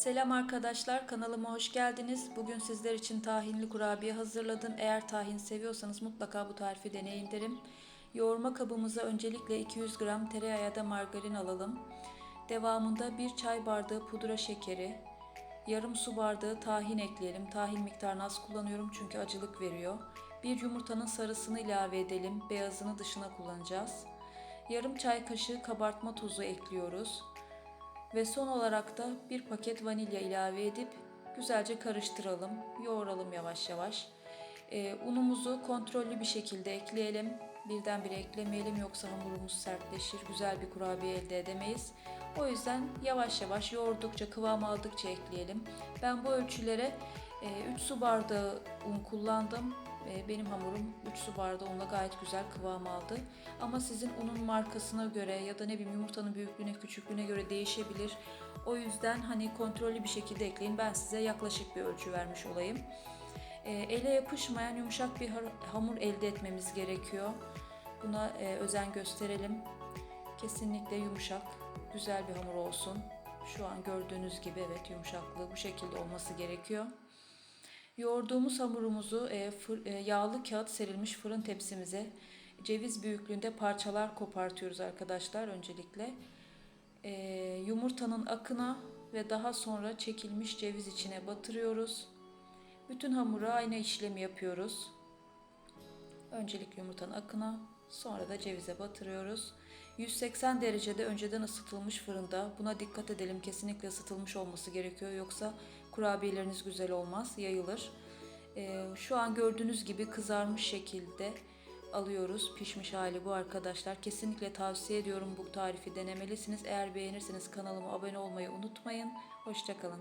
Selam arkadaşlar, kanalıma hoş geldiniz. Bugün sizler için tahinli kurabiye hazırladım. Eğer tahin seviyorsanız mutlaka bu tarifi deneyin derim. Yoğurma kabımıza öncelikle 200 gram tereyağı ya da margarin alalım. Devamında 1 çay bardağı pudra şekeri, yarım su bardağı tahin ekleyelim. Tahin miktarını az kullanıyorum çünkü acılık veriyor. Bir yumurtanın sarısını ilave edelim. Beyazını dışına kullanacağız. Yarım çay kaşığı kabartma tozu ekliyoruz. Ve son olarak da bir paket vanilya ilave edip güzelce karıştıralım, yoğuralım yavaş yavaş. Ee, unumuzu kontrollü bir şekilde ekleyelim. Birdenbire eklemeyelim yoksa hamurumuz sertleşir, güzel bir kurabiye elde edemeyiz. O yüzden yavaş yavaş yoğurdukça, kıvam aldıkça ekleyelim. Ben bu ölçülere 3 su bardağı un kullandım. E, Benim hamurum 3 su bardağı unla gayet güzel kıvam aldı. Ama sizin unun markasına göre ya da ne bileyim yumurtanın büyüklüğüne, küçüklüğüne göre değişebilir. O yüzden hani kontrollü bir şekilde ekleyin. Ben size yaklaşık bir ölçü vermiş olayım. E, Ele yapışmayan yumuşak bir hamur elde etmemiz gerekiyor. Buna e, özen gösterelim. Kesinlikle yumuşak, güzel bir hamur olsun. Şu an gördüğünüz gibi evet yumuşaklığı bu şekilde olması gerekiyor. Yoğurduğumuz hamurumuzu e, e, yağlı kağıt serilmiş fırın tepsimize ceviz büyüklüğünde parçalar kopartıyoruz arkadaşlar öncelikle. E, yumurtanın akına ve daha sonra çekilmiş ceviz içine batırıyoruz. Bütün hamura aynı işlemi yapıyoruz. Öncelikle yumurtanın akına, sonra da cevize batırıyoruz. 180 derecede önceden ısıtılmış fırında. Buna dikkat edelim. Kesinlikle ısıtılmış olması gerekiyor. Yoksa kurabiyeleriniz güzel olmaz, yayılır. Ee, şu an gördüğünüz gibi kızarmış şekilde alıyoruz. Pişmiş hali bu arkadaşlar. Kesinlikle tavsiye ediyorum bu tarifi denemelisiniz. Eğer beğenirseniz kanalıma abone olmayı unutmayın. Hoşçakalın.